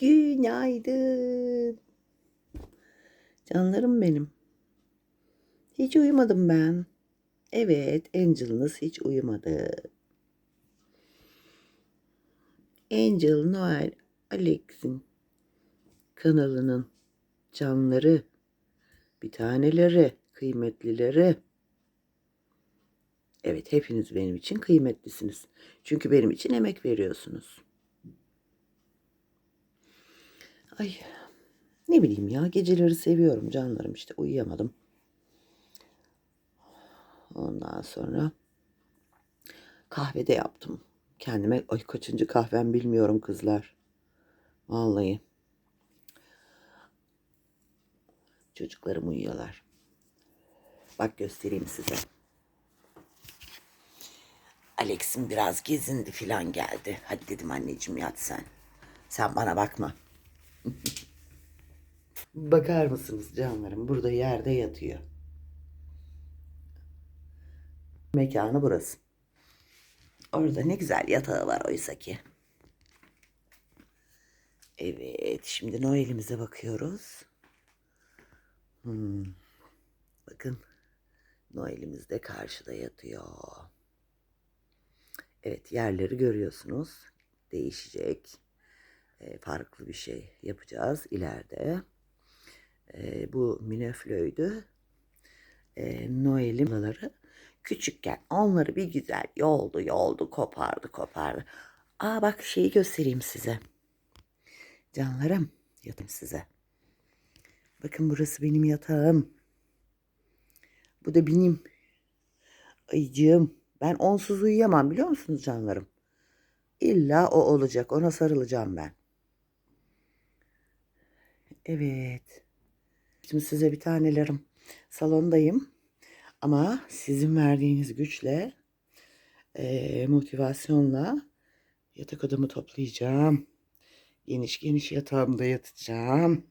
Günaydın. Canlarım benim. Hiç uyumadım ben. Evet, Angel'ınız hiç uyumadı. Angel Noel Alex'in kanalının canları, bir taneleri, kıymetlileri. Evet, hepiniz benim için kıymetlisiniz. Çünkü benim için emek veriyorsunuz. Ay, ne bileyim ya, geceleri seviyorum canlarım işte uyuyamadım. Ondan sonra kahve de yaptım. Kendime ay kaçıncı kahvem bilmiyorum kızlar. Vallahi. Çocuklarım uyuyorlar. Bak göstereyim size. Alex'im biraz gezindi filan geldi. Hadi dedim anneciğim yat sen. Sen bana bakma. Bakar mısınız canlarım? Burada yerde yatıyor. Mekanı burası. Orada ne güzel yatağı var oysa ki. Evet, şimdi Noel'imize bakıyoruz. Hmm. Bakın, Noel'imiz de karşıda yatıyor. Evet, yerleri görüyorsunuz. Değişecek. Ee, farklı bir şey yapacağız ileride. Ee, bu minöflöydü. Ee, Noel'in babaları küçükken onları bir güzel yoldu yoldu kopardı kopardı. Aa bak şeyi göstereyim size. Canlarım yatım size. Bakın burası benim yatağım. Bu da benim ayıcığım. Ben onsuz uyuyamam biliyor musunuz canlarım? İlla o olacak. Ona sarılacağım ben. Evet. Şimdi size bir tanelerim. Salondayım. Ama sizin verdiğiniz güçle, e, motivasyonla yatak odamı toplayacağım. Geniş geniş yatağımda yatacağım.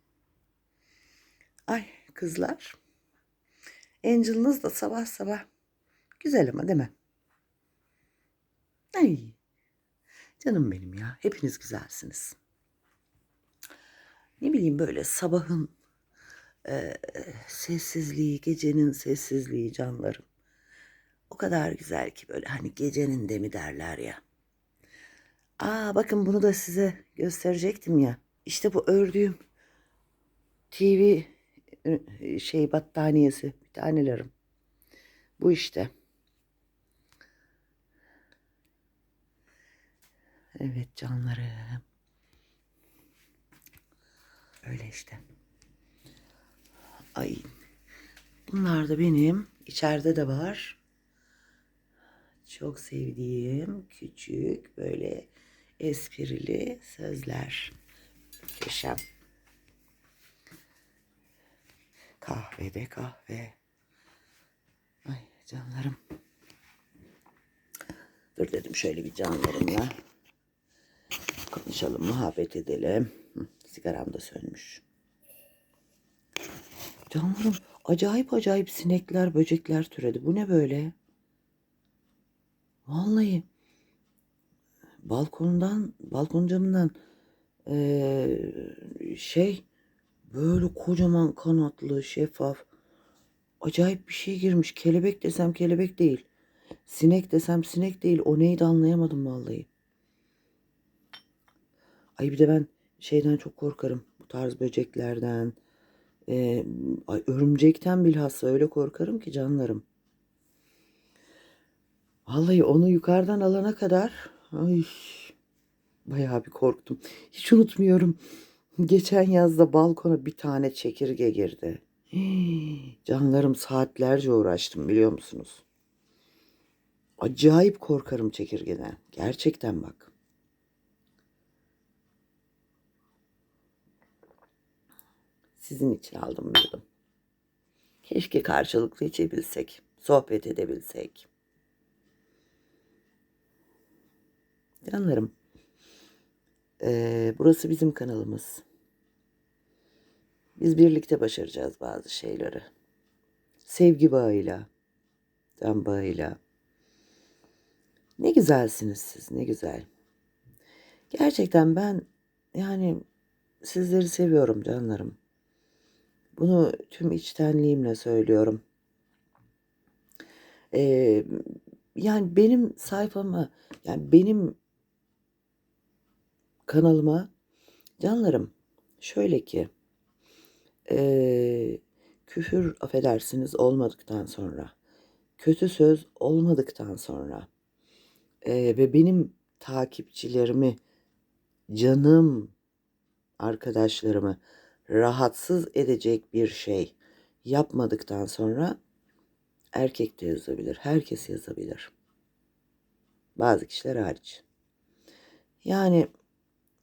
Ay kızlar. Angel'ınız da sabah sabah güzel ama değil mi? Ay canım benim ya. Hepiniz güzelsiniz. Ne bileyim böyle sabahın e, sessizliği, gecenin sessizliği canlarım. O kadar güzel ki böyle hani gecenin de mi derler ya. Aa bakın bunu da size gösterecektim ya. İşte bu ördüğüm TV şey battaniyesi bir tanelerim. Bu işte. Evet canlarım. Öyle işte. Ay. Bunlar da benim. içeride de var. Çok sevdiğim küçük böyle esprili sözler. Köşem. Kahvede kahve. Ay canlarım. Dur dedim şöyle bir canlarımla konuşalım, muhabbet edelim. Sigaram da sönmüş. Canlarım acayip acayip sinekler, böcekler türedi. Bu ne böyle? Vallahi balkondan, balkon camından eee, şey böyle kocaman kanatlı, şeffaf acayip bir şey girmiş. Kelebek desem kelebek değil. Sinek desem sinek değil. O neydi anlayamadım vallahi. Ay bir de ben şeyden çok korkarım. Bu tarz böceklerden. Ee, ay örümcekten bilhassa öyle korkarım ki canlarım. Vallahi onu yukarıdan alana kadar ay, bayağı bir korktum. Hiç unutmuyorum. Geçen yazda balkona bir tane çekirge girdi. Canlarım saatlerce uğraştım biliyor musunuz? Acayip korkarım çekirgeden. Gerçekten bak. Sizin için aldım yudum. Keşke karşılıklı içebilsek. Sohbet edebilsek. Canlarım. eee, burası bizim kanalımız. Biz birlikte başaracağız bazı şeyleri. Sevgi bağıyla, can bağıyla. Ne güzelsiniz siz, ne güzel. Gerçekten ben yani sizleri seviyorum canlarım. Bunu tüm içtenliğimle söylüyorum. Ee, yani benim sayfama, yani benim kanalıma canlarım şöyle ki ee, küfür affedersiniz olmadıktan sonra, kötü söz olmadıktan sonra ee, ve benim takipçilerimi, canım arkadaşlarımı rahatsız edecek bir şey yapmadıktan sonra erkek de yazabilir, herkes yazabilir. Bazı kişiler hariç. Yani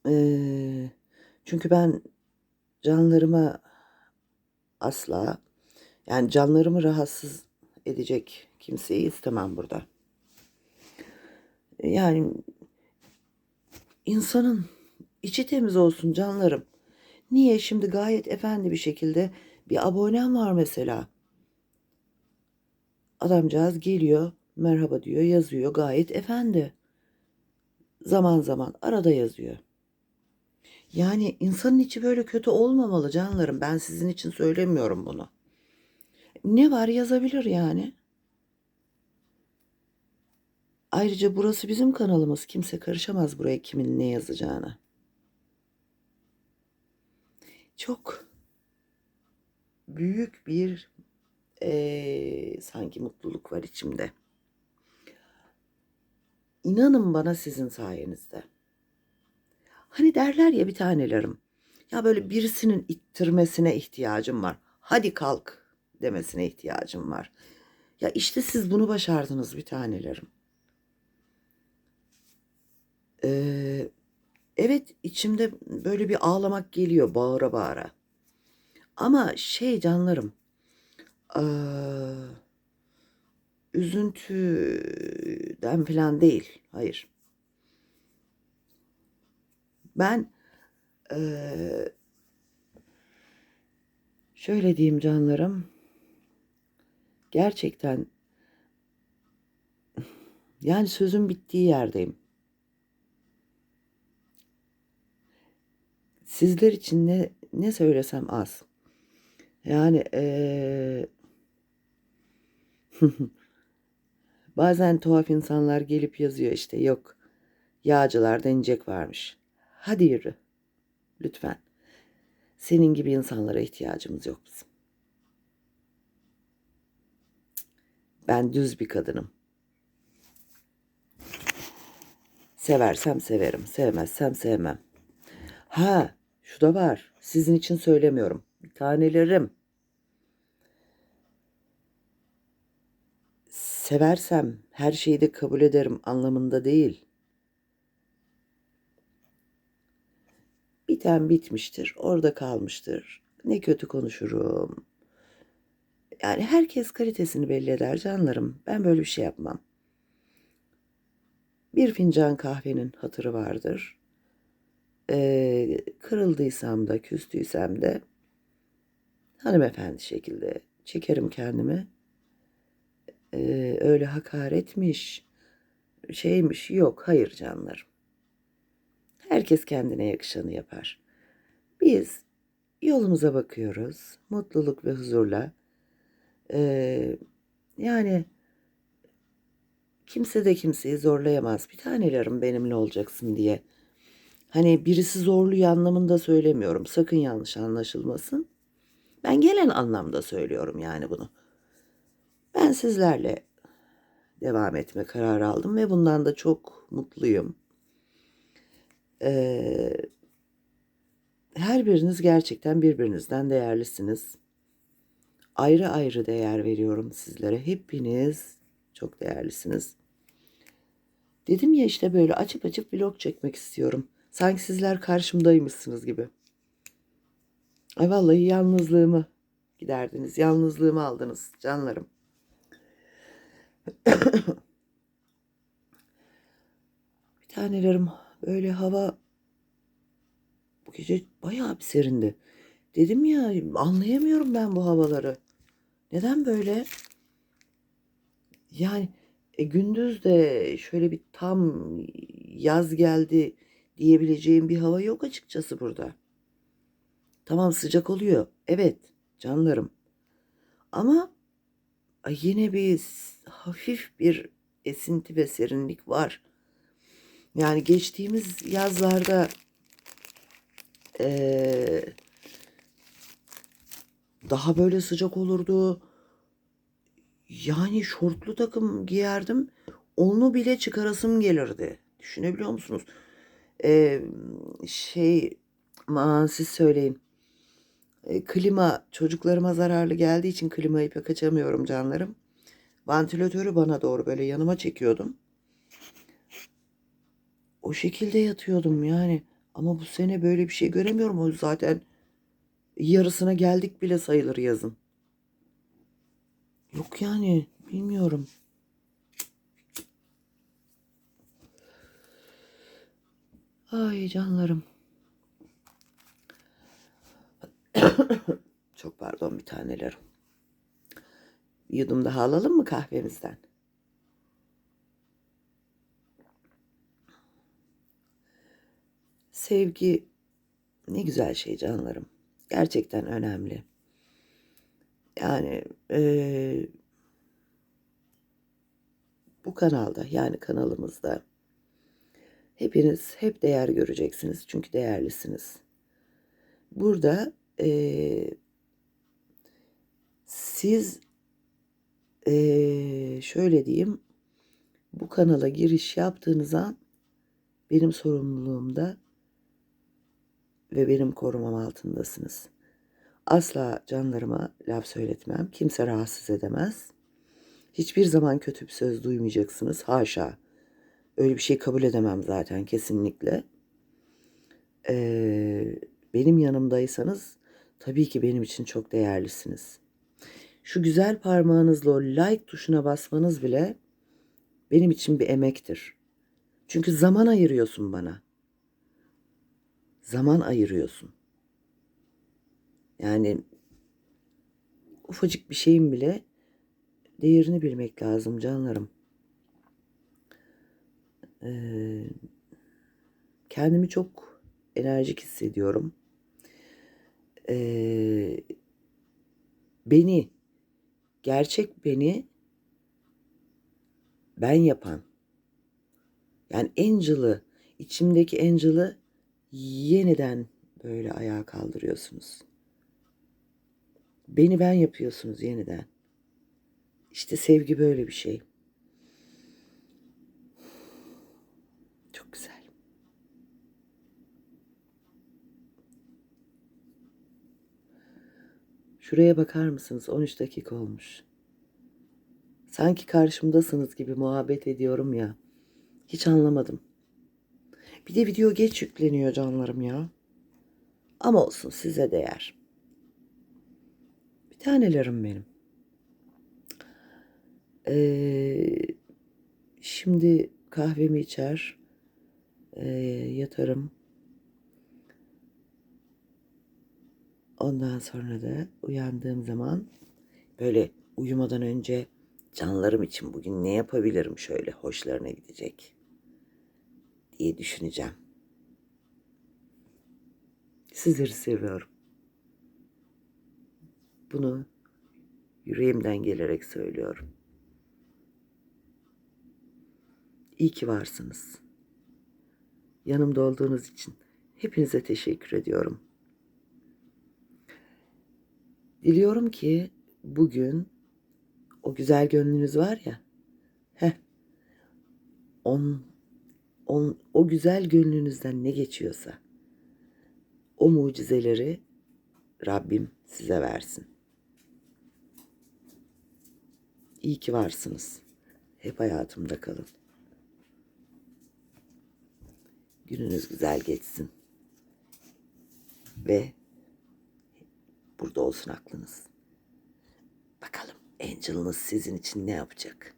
eee, çünkü ben canlarıma asla yani canlarımı rahatsız edecek kimseyi istemem burada. Yani insanın içi temiz olsun canlarım. Niye şimdi gayet efendi bir şekilde bir abonem var mesela. Adamcağız geliyor, merhaba diyor, yazıyor gayet efendi. Zaman zaman arada yazıyor. Yani insanın içi böyle kötü olmamalı canlarım. Ben sizin için söylemiyorum bunu. Ne var yazabilir yani. Ayrıca burası bizim kanalımız. Kimse karışamaz buraya kimin ne yazacağına. Çok büyük bir eee, sanki mutluluk var içimde. İnanın bana sizin sayenizde. Hani derler ya bir tanelerim. Ya böyle birisinin ittirmesine ihtiyacım var. Hadi kalk demesine ihtiyacım var. Ya işte siz bunu başardınız bir tanelerim. Ee, evet içimde böyle bir ağlamak geliyor bağıra bağıra. Ama şey canlarım. eee, üzüntüden falan değil. Hayır. Ben eee, şöyle diyeyim canlarım. Gerçekten yani sözün bittiği yerdeyim. Sizler için ne ne söylesem az. Yani eee, bazen tuhaf insanlar gelip yazıyor işte yok yağcılarda inecek varmış. Hadi yürü lütfen. Senin gibi insanlara ihtiyacımız yok bizim. Ben düz bir kadınım. Seversem severim, sevmezsem sevmem. Ha, şu da var. Sizin için söylemiyorum. Tanelerim. Seversem her şeyi de kabul ederim anlamında değil. Biten bitmiştir, orada kalmıştır. Ne kötü konuşurum. Yani herkes kalitesini belli eder canlarım. Ben böyle bir şey yapmam. Bir fincan kahvenin hatırı vardır. Ee, kırıldıysam da, küstüysem de hanımefendi şekilde çekerim kendimi. Ee, öyle hakaretmiş, şeymiş yok. Hayır canlarım. Herkes kendine yakışanı yapar. Biz yolumuza bakıyoruz. Mutluluk ve huzurla. Ee, yani kimse de kimseyi zorlayamaz. Bir tanelerim benimle olacaksın diye. Hani birisi zorluyor anlamında söylemiyorum. Sakın yanlış anlaşılmasın. Ben gelen anlamda söylüyorum yani bunu. Ben sizlerle devam etme kararı aldım ve bundan da çok mutluyum. Ee, her biriniz gerçekten birbirinizden değerlisiniz. Ayrı ayrı değer veriyorum sizlere. Hepiniz çok değerlisiniz. Dedim ya işte böyle açıp açıp vlog çekmek istiyorum. Sanki sizler karşımdaymışsınız gibi. Ay vallahi yalnızlığımı giderdiniz. Yalnızlığımı aldınız canlarım. bir tanelerim böyle hava bu gece bayağı bir serindi. Dedim ya anlayamıyorum ben bu havaları. Neden böyle? Yani e, gündüz de şöyle bir tam yaz geldi diyebileceğim bir hava yok açıkçası burada. Tamam sıcak oluyor. Evet canlarım. Ama yine bir hafif bir esinti ve serinlik var. Yani geçtiğimiz yazlarda eee, daha böyle sıcak olurdu. Yani şortlu takım giyerdim. Onu bile çıkarasım gelirdi. Düşünebiliyor musunuz? Eee, şey, aman siz söyleyin. E, klima çocuklarıma zararlı geldiği için klimayı pek açamıyorum canlarım. Vantilatörü bana doğru böyle yanıma çekiyordum. O şekilde yatıyordum yani. Ama bu sene böyle bir şey göremiyorum. O zaten yarısına geldik bile sayılır yazın. Yok yani bilmiyorum. Ay canlarım. Çok pardon bir tanelerim. Yudum daha alalım mı kahvemizden? Sevgi ne güzel şey canlarım. Gerçekten önemli. Yani eee, bu kanalda yani kanalımızda hepiniz hep değer göreceksiniz. Çünkü değerlisiniz. Burada eee, siz eee, şöyle diyeyim bu kanala giriş yaptığınız an benim sorumluluğumda ve benim korumam altındasınız. Asla canlarıma laf söyletmem. Kimse rahatsız edemez. Hiçbir zaman kötü bir söz duymayacaksınız. Haşa. Öyle bir şey kabul edemem zaten kesinlikle. Ee, benim yanımdaysanız tabii ki benim için çok değerlisiniz. Şu güzel parmağınızla o like tuşuna basmanız bile benim için bir emektir. Çünkü zaman ayırıyorsun bana. Zaman ayırıyorsun. Yani ufacık bir şeyin bile değerini bilmek lazım canlarım. Ee, kendimi çok enerjik hissediyorum. Ee, beni, gerçek beni ben yapan, yani Angel'ı, içimdeki Angel'ı yeniden böyle ayağa kaldırıyorsunuz. Beni ben yapıyorsunuz yeniden. İşte sevgi böyle bir şey. Çok güzel. Şuraya bakar mısınız? 13 dakika olmuş. Sanki karşımdasınız gibi muhabbet ediyorum ya. Hiç anlamadım. Bir de video geç yükleniyor canlarım ya. Ama olsun size değer. Bir tanelerim benim. Ee, şimdi kahvemi içer, ee, yatarım. Ondan sonra da uyandığım zaman böyle uyumadan önce canlarım için bugün ne yapabilirim şöyle hoşlarına gidecek diye düşüneceğim. Sizleri seviyorum. Bunu yüreğimden gelerek söylüyorum. İyi ki varsınız. Yanımda olduğunuz için hepinize teşekkür ediyorum. Diliyorum ki bugün o güzel gönlünüz var ya, heh, on, on, o güzel gönlünüzden ne geçiyorsa, o mucizeleri Rabbim size versin. İyi ki varsınız. Hep hayatımda kalın. Gününüz güzel geçsin. Ve burada olsun aklınız. Bakalım Angel'ınız sizin için ne yapacak?